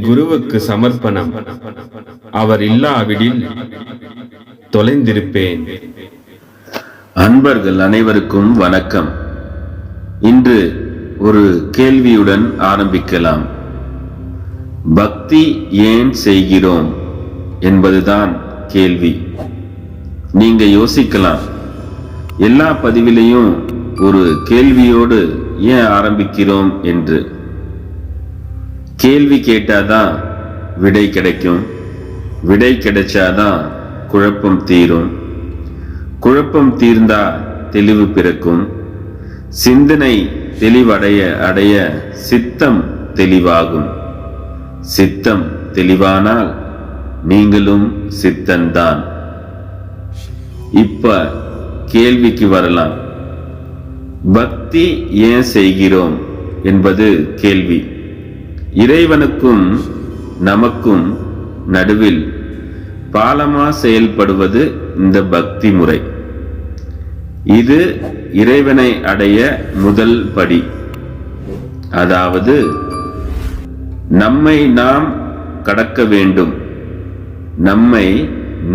குருவுக்கு சமர்ப்பணம். அவர் இல்லாவிடில் தொலைந்திருப்பேன். அன்பர்கள் அனைவருக்கும் வணக்கம். இன்று ஒரு கேள்வியுடன் ஆரம்பிக்கலாம். பக்தி ஏன் செய்கிறோம் என்பதுதான் கேள்வி. நீங்க யோசிக்கலாம். எல்லா பதிவிலையும் ஒரு கேள்வியோடு ஏன் ஆரம்பிக்கிறோம் என்று. கேள்வி கேட்டாதான் விடை கிடைக்கும். விடை கிடைச்சாதான் குழப்பம் தீரும். குழப்பம் தீர்ந்தா தெளிவு பிறக்கும். சிந்தனை தெளிவடைய அடைய சித்தம் தெளிவாகும். சித்தம் தெளிவானால் நீங்களும் சித்தன்தான். இப்ப கேள்விக்கு வரலாம். பக்தி ஏன் செய்கிறோம் என்பது கேள்வி. இறைவனுக்கும் நமக்கும் நடுவில் பாலமா செயல்படுவது இந்த பக்தி முறை. இது இறைவனை அடைய முதல் படி. அதாவது நம்மை நாம் கடக்க வேண்டும். நம்மை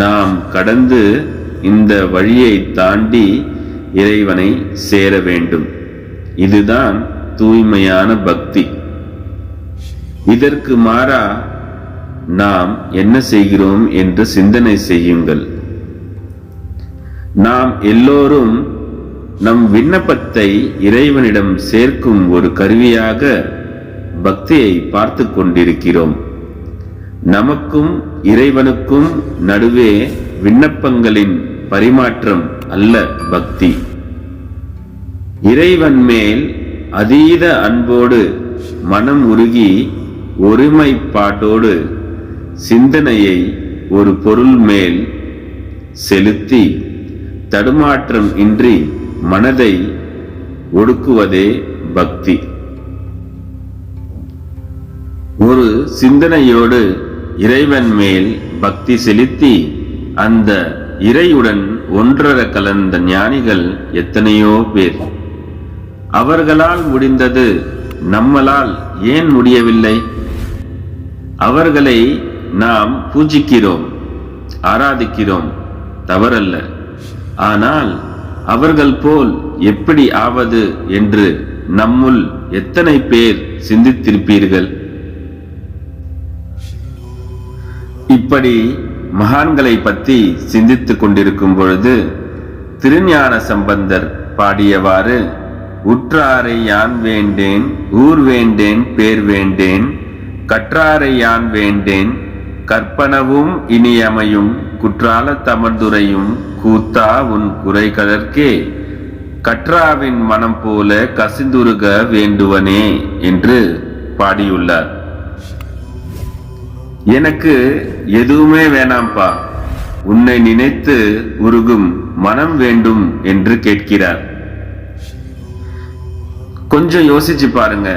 நாம் கடந்து இந்த வழியை தாண்டி இறைவனை சேர வேண்டும். இதுதான் தூய்மையான பக்தி. இதற்கு மாறா நாம் என்ன செய்கிறோம் என்று சிந்தனை செய்யுங்கள். நாம் எல்லோரும் நம் விண்ணப்பத்தை இறைவனிடம் சேர்க்கும் ஒரு கருவியாக பக்தியை பார்த்து கொண்டிருக்கிறோம். நமக்கும் இறைவனுக்கும் நடுவே விண்ணப்பங்களின் பரிமாற்றம் அல்ல பக்தி. இறைவன் மேல் அதீத அன்போடு மனம் உருகி ஒருமைப்பாட்டோடு சிந்தனையை ஒரு பொருள் மேல் செலுத்தி தடுமாற்றம் இன்றி மனதை ஒடுக்குவதே பக்தி. ஒரு சிந்தனையோடு இறைவன் மேல் பக்தி செலுத்தி அந்த இறையுடன் ஒன்றர கலந்த ஞானிகள் எத்தனையோ பேர். அவர்களால் முடிந்தது நம்மளால் ஏன் முடியவில்லை? அவர்களை நாம் பூஜிக்கிறோம் ஆராதிக்கிறோம். தவறல்ல. ஆனால் அவர்கள் போல் எப்படி ஆவது என்று நம்முள் எத்தனை பேர் சிந்தித்திருப்பீர்கள்? இப்படி மகான்களை பற்றி சிந்தித்துக் கொண்டிருக்கும் பொழுது திருஞான சம்பந்தர் பாடியவாறு உற்றாரை யான் வேண்டேன் ஊர் வேண்டேன் பேர் வேண்டேன் கற்றாரை யான் வேண்டேன் கற்பனவும் இனியமையும் குற்றால தமர்துரையும் கூத்தா உன் குறை கதற்கே கற்றாவின் மனம் போல கசிந்துருக வேண்டுவனே என்று பாடியுள்ளார். எனக்கு எதுவுமே வேணாம்பா உன்னை நினைத்து உருகும் மனம் வேண்டும் என்று கேட்கிறார். கொஞ்சம் யோசிச்சு பாருங்க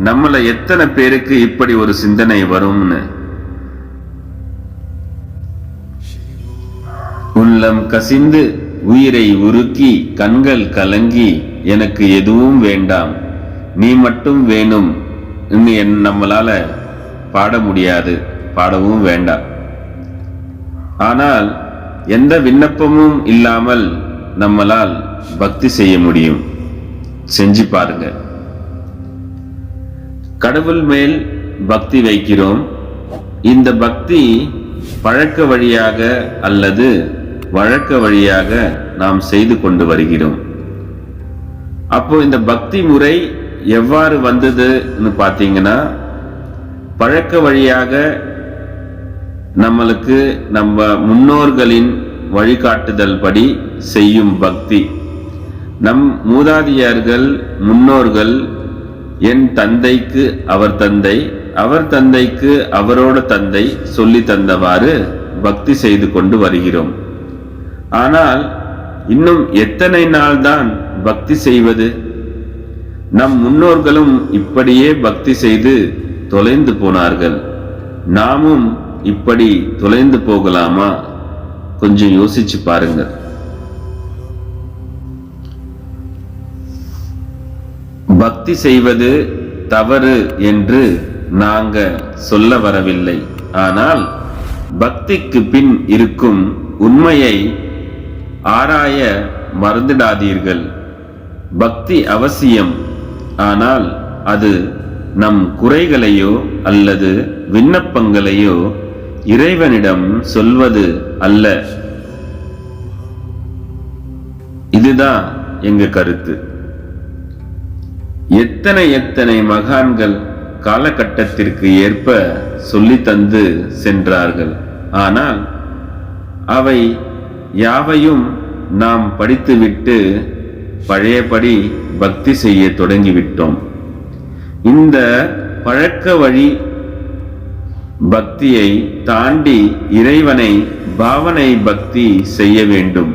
நம்மள எத்தனை பேருக்கு இப்படி ஒரு சிந்தனை வரும்னு? உள்ளம் கசிந்து உயிரை உருக்கி கண்கள் கலங்கி எனக்கு எதுவும் வேண்டாம். நீ மட்டும் வேணும். என் நம்மளால பாட முடியாது. பாடவும் வேண்டாம். ஆனால் எந்த விண்ணப்பமும் இல்லாமல் நம்மளால் பக்தி செய்ய முடியும். செஞ்சு பாருங்க. கடவுள் மேல் பக்தி வைக்கிறோம். இந்த பக்தி பழக்க வழியாக அல்லது வழக்க வழியாக நாம் செய்து கொண்டு வருகிறோம். அப்போ இந்த பக்தி முறை எவ்வாறு வந்ததுன்னு பார்த்தீங்கன்னா பழக்க வழியாக நம்மளுக்கு நம்ம முன்னோர்களின் வழிகாட்டுதல் படி செய்யும் பக்தி. நம் மூதாதியார்கள் முன்னோர்கள் என் தந்தைக்கு அவர் தந்தை அவர் தந்தைக்கு அவரோட தந்தை சொல்லி தந்தவாறு பக்தி செய்து கொண்டு வருகிறோம். ஆனால் இன்னும் எத்தனை நாள்தான் பக்தி செய்வது? நம் முன்னோர்களும் இப்படியே பக்தி செய்து தொலைந்து போனார்கள். நாமும் இப்படி தொலைந்து போகலாமா? கொஞ்சம் யோசிச்சு பாருங்கள். பக்தி செய்வது தவறு என்று நாங்க சொல்ல வரவில்லை. ஆனால் பக்திக்கு பின் இருக்கும் உண்மையை ஆராய மறந்துடாதீர்கள். பக்தி அவசியம். ஆனால் அது நம் குறைகளையோ அல்லது விண்ணப்பங்களையோ இறைவனிடம் சொல்வது அல்ல. இதுதான் எங்க கருத்து. எத்தனை எத்தனை மகான்கள் காலகட்டத்திற்கு ஏற்ப சொல்லி தந்து சென்றார்கள். ஆனால் அவை யாவையும் நாம் படித்துவிட்டு பழையபடி பக்தி செய்ய தொடங்கிவிட்டோம். இந்த பழக்க வழி பக்தியை தாண்டி இறைவனை பாவனை பக்தி செய்ய வேண்டும்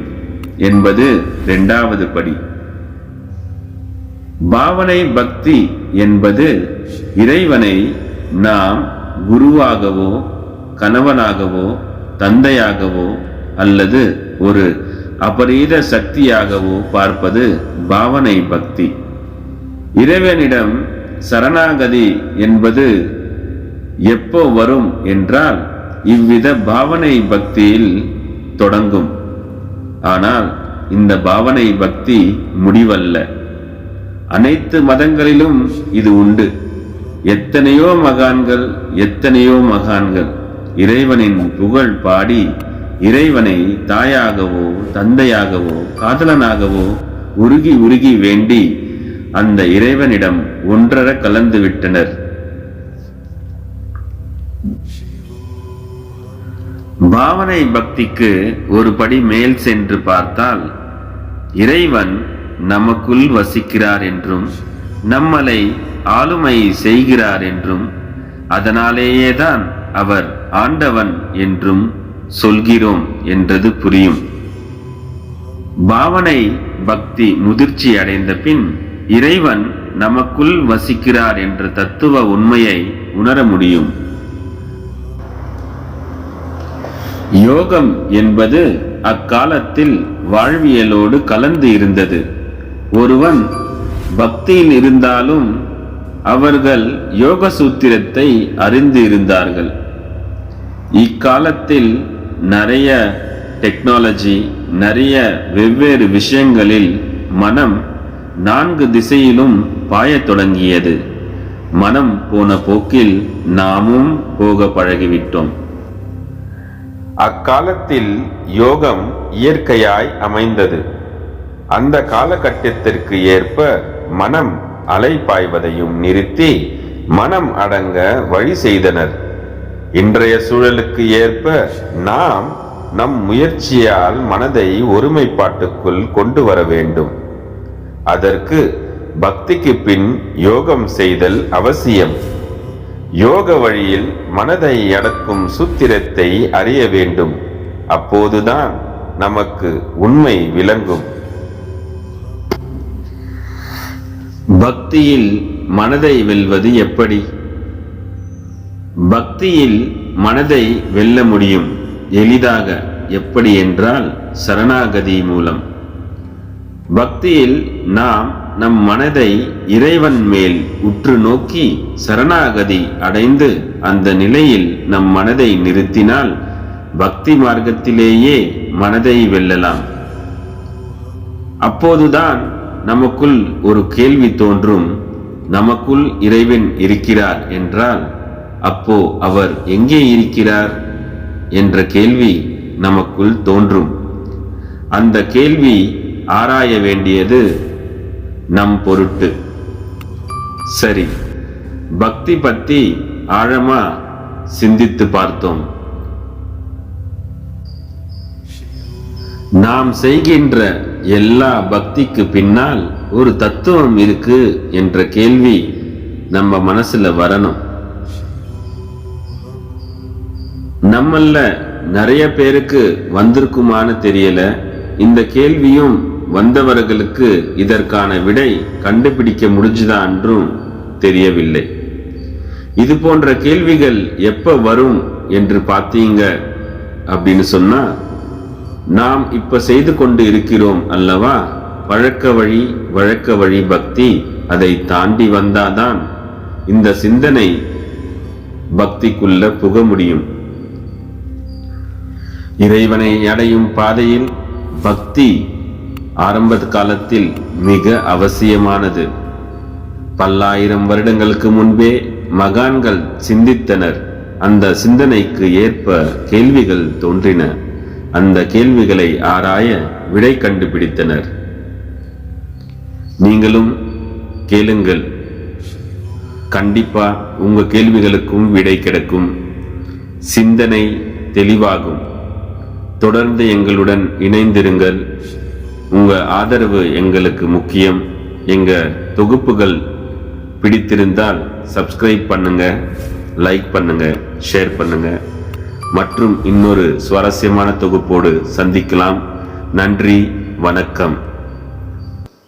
என்பது இரண்டாவது படி. பாவனை பக்தி என்பது இறைவனை நாம் குருவாகவோ கணவனாகவோ தந்தையாகவோ அல்லது ஒரு அபரீத சக்தியாகவோ பார்ப்பது பாவனை பக்தி. இறைவனிடம் சரணாகதி என்பது எப்போ வரும் என்றால் இவ்வித பாவனை பக்தியில் தொடங்கும். ஆனால் இந்த பாவனை பக்தி முடிவல்ல. அனைத்து மதங்களிலும் இது உண்டு. எத்தனையோ மகான்கள் எத்தனையோ மகான்கள். இறைவனின் புகழ் பாடி இறைவனை தாயாகவோ தந்தையாகவோ காதலனாகவோ உருகி உருகி வேண்டி அந்த இறைவனிடம் ஒன்றர கலந்து விட்டனர். பாவனை பக்திக்கு ஒரு படி மேல் சென்று பார்த்தால் இறைவன் நமக்குள் வசிக்கிறார் என்றும் நம்மளை ஆளுமை செய்கிறார் என்றும் அதனாலேயேதான் அவர் ஆண்டவன் என்றும் சொல்கிறோம் என்றது புரியும். பாவனை பக்தி முதிர்ச்சி அடைந்த பின் இறைவன் நமக்குள் வசிக்கிறார் என்ற தத்துவ உண்மையை உணர முடியும். யோகம் என்பது அக்காலத்தில் வாழ்வியலோடு கலந்து இருந்தது. ஒருவன் பக்தியில் இருந்தாலும் அவர்கள் யோக சூத்திரத்தை அறிந்து இருந்தார்கள். இக்காலத்தில் நிறைய டெக்னாலஜி நிறைய வெவ்வேறு விஷயங்களில் மனம் நான்கு திசையிலும் பாயத் தொடங்கியது. மனம் போன போக்கில் நாமும் போக பழகிவிட்டோம். அக்காலத்தில் யோகம் இயற்கையாய் அமைந்தது. அந்த காலகட்டத்திற்கு ஏற்ப மனம் அலை பாய்வதையும் நிறுத்தி மனம் அடங்க வழி செய்தனர். இன்றைய சூழலுக்கு ஏற்ப நாம் நம் முயற்சியால் மனதை ஒருமைப்பாட்டுக்குள் கொண்டு வர வேண்டும். அதற்கு பக்திக்கு பின் யோகம் செய்தல் அவசியம். யோக வழியில் மனதை அடக்கும் சூத்திரத்தை அறிய வேண்டும். அப்போதுதான் நமக்கு உண்மை விளங்கும். பக்தியில் மனதை வெல்வது எப்படி? பக்தியில் மனதை வெல்ல முடியும் எளிதாக எப்படி என்றால் சரணாகதி மூலம். பக்தியில் நாம் நம் மனதை இறைவன் மேல் உற்று நோக்கி சரணாகதி அடைந்து அந்த நிலையில் நம் மனதை நிறுத்தினால் பக்தி மார்க்கத்திலேயே மனதை வெல்லலாம். அப்போதுதான் நமக்குள் ஒரு கேள்வி தோன்றும் நமக்குள் இறைவன் இருக்கிறார் என்றால் அப்போ அவர் எங்கே இருக்கிறார் என்ற கேள்வி நமக்குள் தோன்றும். அந்த கேள்வி ஆராய வேண்டியது நம் பொருட்டு. சரி பக்தி பத்தி ஆழமா சிந்தித்து பார்த்தோம். நாம் செய்கின்ற எல்லா பக்திக்கு பின்னால் ஒரு தத்துவம் இருக்கு என்ற கேள்வி நம்ம மனசுல வரணும். நம்மல்ல நிறைய பேருக்கு வந்திருக்குமான்னு தெரியல. இந்த கேள்வியும் வந்தவர்களுக்கு இதற்கான விடை கண்டுபிடிக்க முடிஞ்சுதா என்றும் தெரியவில்லை. இது போன்ற கேள்விகள் எப்ப வரும் என்று பார்த்தீங்க அப்படின்னு சொன்னா நாம் இப்ப செய்து கொண்டு இருக்கிறோம் அல்லவா? பழக்க வழி வழக்க வழி பக்தி அதை தாண்டி வந்தாதான் இந்த சிந்தனை பக்திக்குள்ள புக முடியும். இறைவனை அடையும் பாதையில் பக்தி ஆரம்ப காலத்தில் மிக அவசியமானது. பல்லாயிரம் வருடங்களுக்கு முன்பே மகான்கள் சிந்தித்தனர். அந்த சிந்தனைக்கு ஏற்ப கேள்விகள் தோன்றின. அந்த கேள்விகளை ஆராய விடை கண்டுபிடித்தனர். நீங்களும் கேளுங்கள். கண்டிப்பா உங்க கேள்விகளுக்கும் விடை கிடைக்கும். சிந்தனை தெளிவாகும். தொடர்ந்து எங்களுடன் இணைந்திருங்கள். உங்க ஆதரவு எங்களுக்கு முக்கியம். எங்க தொகுப்புகள் பிடித்திருந்தால் சப்ஸ்கிரைப் பண்ணுங்க லைக் பண்ணுங்க ஷேர் பண்ணுங்க. மற்றும் இன்னொரு சுவாரஸ்யமான தொகுப்போடு சந்திக்கலாம். நன்றி வணக்கம்.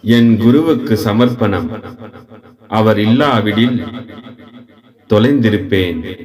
என் குருவுக்கு சமர்ப்பணம். அவர் இல்லாவிடில் தொலைந்திருப்பேன்.